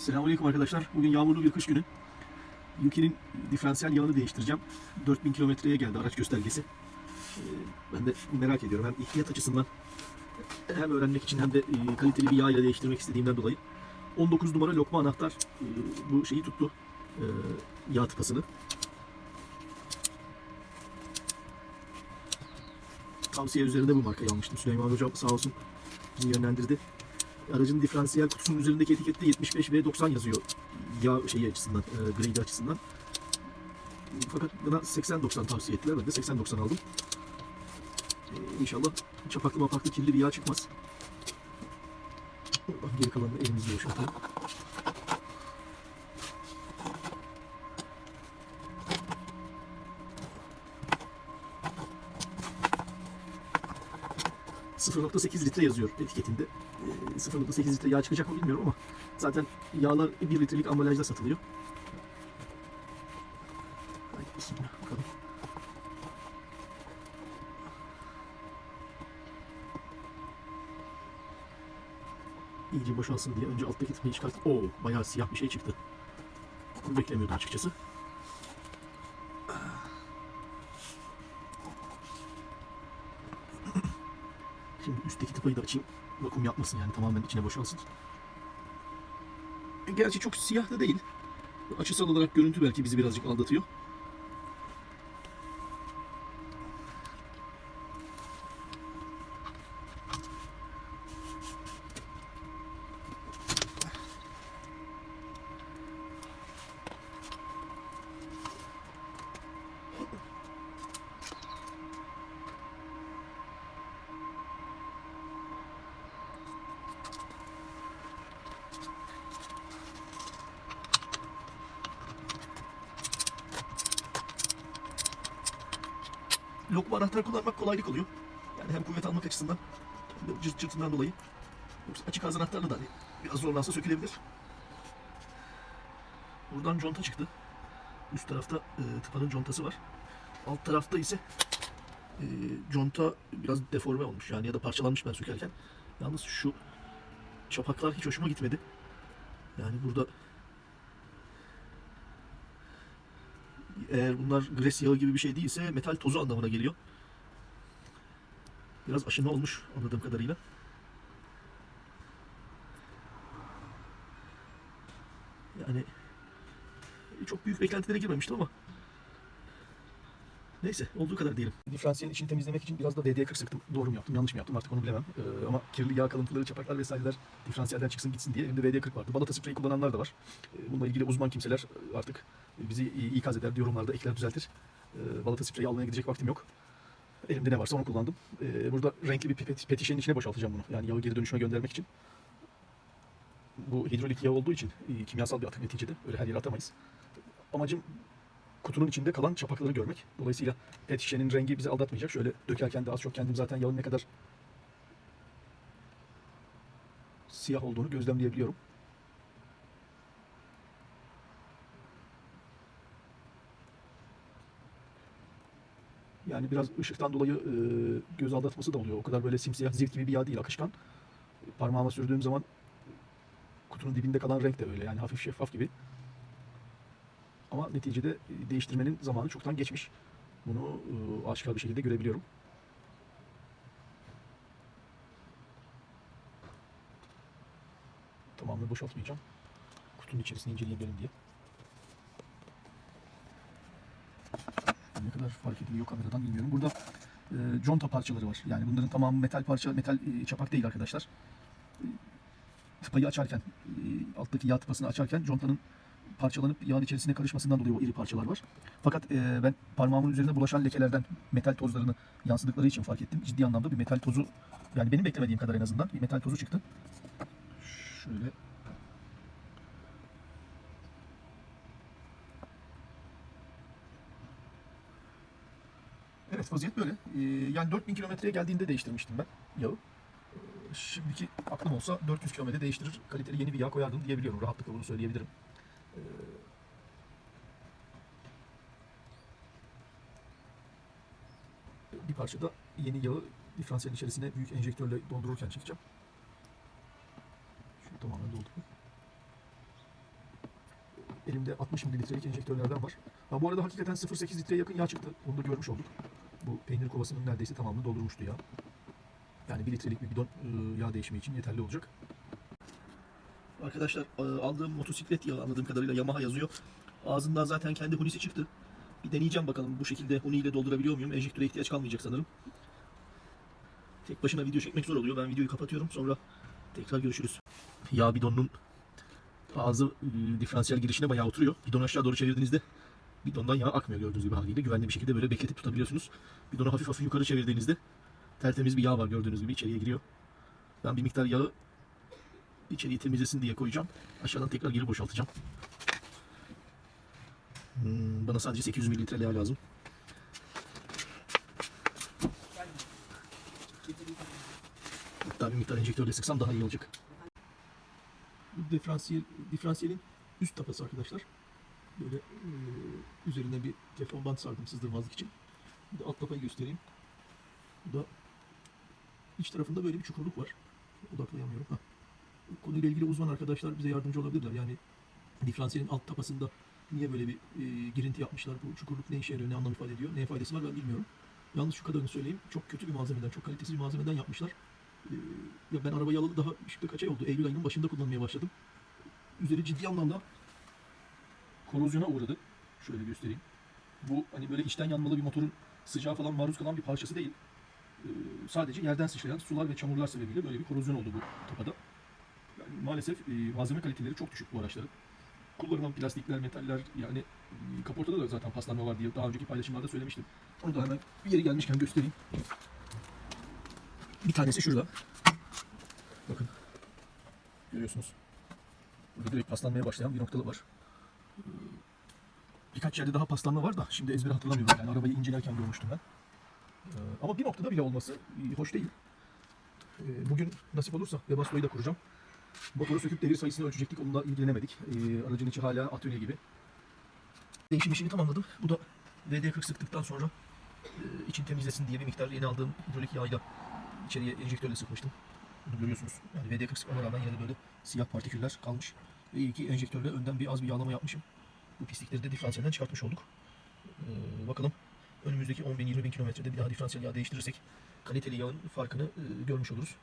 Selamünaleyküm arkadaşlar. Bugün yağmurlu bir kış günü. Yuki'nin diferansiyel yağını değiştireceğim. 4000 kilometreye geldi araç göstergesi. Ee, Ben de merak ediyorum. Hem ihtiyat açısından hem öğrenmek için hem de e, kaliteli bir yağ ile değiştirmek istediğimden dolayı. 19 numara lokma anahtar e, bu şeyi tuttu. e, Yağ tıpasını. Tavsiye üzerinde bu markayı almıştım. Süleyman Hocam sağ olsun bizi yönlendirdi. Aracın diferansiyel kutusunun üzerindeki etikette 75 ve 90 yazıyor. Yağ şeyi açısından, e, grade açısından. Fakat bana 80-90 tavsiye ettiler. Ben de 80-90 aldım. E, inşallah çapaklı mapaklı kirli bir yağ çıkmaz. Geri kalanını elimizle boşaltalım. ...0.8 litre yazıyor etiketinde. Ee, 0.8 litre yağ çıkacak mı bilmiyorum ama... ...zaten yağlar 1 litrelik ambalajda satılıyor. İyice boşalsın diye önce alttaki tıpayı çıkartıp... Oo bayağı siyah bir şey çıktı. Beklemiyordum açıkçası. Tıpayı da açayım. Vakum yapmasın yani tamamen içine boşalsın. Gerçi çok siyah da değil. Açısal olarak görüntü belki bizi birazcık aldatıyor. Lokma anahtar kullanmak kolaylık oluyor. Yani hem kuvvet almak açısından hem de cırt cırtından dolayı. Yoksa açık ağız anahtarla da hani biraz zorlansa sökülebilir. Buradan conta çıktı. Üst tarafta e, tıpanın contası var. Alt tarafta ise e, conta biraz deforme olmuş yani ya da parçalanmış ben sökerken. Yalnız şu çapaklar hiç hoşuma gitmedi. Yani burada Eğer bunlar gres yağı gibi bir şey değilse metal tozu anlamına geliyor. Biraz aşınma olmuş anladığım kadarıyla. Yani çok büyük beklentilere girmemiştim ama Neyse olduğu kadar diyelim. Diferansiyelin içini temizlemek için biraz da DD40 sıktım. Doğru mu yaptım yanlış mı yaptım artık onu bilemem. Ee, ama kirli yağ kalıntıları, çapaklar vesaireler diferansiyelden çıksın gitsin diye elimde VD40 vardı. Balata spreyi kullananlar da var. Ee, bununla ilgili uzman kimseler e, artık bizi ikaz eder, yorumlarda ekler düzeltir. Ee, balata spreyi almaya gidecek vaktim yok. Elimde ne varsa onu kullandım. Ee, burada renkli bir pipet, pet içine boşaltacağım bunu. Yani yağı geri dönüşüme göndermek için. Bu hidrolik yağ olduğu için e, kimyasal bir atık neticede. Öyle her yere atamayız. Amacım kutunun içinde kalan çapakları görmek. Dolayısıyla pet şişenin rengi bizi aldatmayacak. Şöyle dökerken de az çok kendim zaten yağın ne kadar siyah olduğunu gözlemleyebiliyorum. Yani biraz ışıktan dolayı e, göz aldatması da oluyor. O kadar böyle simsiyah zift gibi bir yağ değil akışkan. Parmağıma sürdüğüm zaman kutunun dibinde kalan renk de öyle yani hafif şeffaf gibi. Ama neticede e, değiştirmenin zamanı çoktan geçmiş. Bunu e, aşikar bir şekilde görebiliyorum. Tamamını boşaltmayacağım. Kutunun içerisini inceleyebilirim diye. Ne kadar fark ediliyor kameradan bilmiyorum. Burada e, conta parçaları var. Yani bunların tamamı metal parça, metal e, çapak değil arkadaşlar. E, tıpayı açarken, e, alttaki yağ tıpasını açarken contanın parçalanıp yağın içerisine karışmasından dolayı o iri parçalar var. Fakat e, ben parmağımın üzerine bulaşan lekelerden metal tozlarını yansıdıkları için fark ettim. Ciddi anlamda bir metal tozu, yani benim beklemediğim kadar en azından bir metal tozu çıktı. Şöyle Evet vaziyet böyle. Ee, yani 4000 kilometreye geldiğinde değiştirmiştim ben yağı. Şimdiki aklım olsa 400 kilometre değiştirir, kaliteli yeni bir yağ koyardım diyebiliyorum. Rahatlıkla bunu söyleyebilirim. Ee, bir parça da yeni yağı diferansiyelin içerisine büyük enjektörle doldururken çekeceğim. Şunu tamamen doldurayım. Elimde 60 mililitrelik enjektörlerden var. Ha, bu arada hakikaten 0.8 litreye yakın yağ çıktı. Onu da görmüş olduk. Bu peynir kovasının neredeyse tamamını doldurmuştu yağ. Yani 1 litrelik bir bidon e, yağ değişimi için yeterli olacak. Arkadaşlar e, aldığım motosiklet yağı anladığım kadarıyla Yamaha yazıyor. Ağzından zaten kendi hunisi çıktı. Bir deneyeceğim bakalım bu şekilde huni ile doldurabiliyor muyum? Enjektöre ihtiyaç kalmayacak sanırım. Tek başına video çekmek zor oluyor. Ben videoyu kapatıyorum. Sonra tekrar görüşürüz. Yağ bidonunun ağzı e, diferansiyel girişine bayağı oturuyor. Bidonu aşağı doğru çevirdiğinizde bidondan yağ akmıyor gördüğünüz gibi haliyle. Güvenli bir şekilde böyle bekletip tutabiliyorsunuz. Bidonu hafif hafif yukarı çevirdiğinizde tertemiz bir yağ var gördüğünüz gibi içeriye giriyor. Ben bir miktar yağı içeriği temizlesin diye koyacağım. Aşağıdan tekrar geri boşaltacağım. Hmm, bana sadece 800 mililitre yağ lazım. Hatta bir miktar enjektörle sıksam daha iyi olacak. Bu diferansiyel, diferansiyelin üst tapası arkadaşlar. Böyle e, üzerine bir teflon bant sardım sızdırmazlık için. Bir de alt tapayı göstereyim. Bu da iç tarafında böyle bir çukurluk var. Odaklayamıyorum. Hah konuyla ilgili uzman arkadaşlar bize yardımcı olabilirler. Yani diferansiyelin alt tapasında niye böyle bir e, girinti yapmışlar? Bu çukurluk ne işe yarıyor, ne anlam ifade ediyor, neye faydası var ben bilmiyorum. Yalnız şu kadarını söyleyeyim. Çok kötü bir malzemeden, çok kalitesiz bir malzemeden yapmışlar. E, ya ben arabayı alalı daha işte kaç ay oldu? Eylül ayının başında kullanmaya başladım. Üzeri ciddi anlamda korozyona uğradı. Şöyle göstereyim. Bu hani böyle içten yanmalı bir motorun sıcağa falan maruz kalan bir parçası değil. E, sadece yerden sıçrayan sular ve çamurlar sebebiyle böyle bir korozyon oldu bu tapada. Maalesef e, malzeme kaliteleri çok düşük bu araçların. Kullanılan plastikler, metaller yani e, kaportada da zaten paslanma var diye daha önceki paylaşımlarda söylemiştim. Onu da hemen bir yeri gelmişken göstereyim. Bir tanesi şurada. Bakın. Görüyorsunuz. Burada direkt paslanmaya başlayan bir noktalı var. Ee, Birkaç yerde daha paslanma var da şimdi ezbere hatırlamıyorum. Yani arabayı incelerken görmüştüm ben. Ee, Ama bir noktada bile olması e, hoş değil. Ee, Bugün nasip olursa Webasto'yu da kuracağım. Motoru söküp devir sayısını ölçecektik. Onunla ilgilenemedik. Ee, aracın içi hala atölye gibi. Değişim işini tamamladım. Bu da VD40 sıktıktan sonra e, için temizlesin diye bir miktar yeni aldığım hidrolik yağıyla içeriye enjektörle sıkmıştım. Bunu görüyorsunuz. Yani VD40 sıkmama rağmen yine böyle siyah partiküller kalmış. Ve iyi ki enjektörle önden bir az bir yağlama yapmışım. Bu pislikleri de diferansiyelden çıkartmış olduk. Ee, bakalım önümüzdeki 10 bin 20 bin kilometrede bir daha diferansiyel yağ değiştirirsek kaliteli yağın farkını e, görmüş oluruz.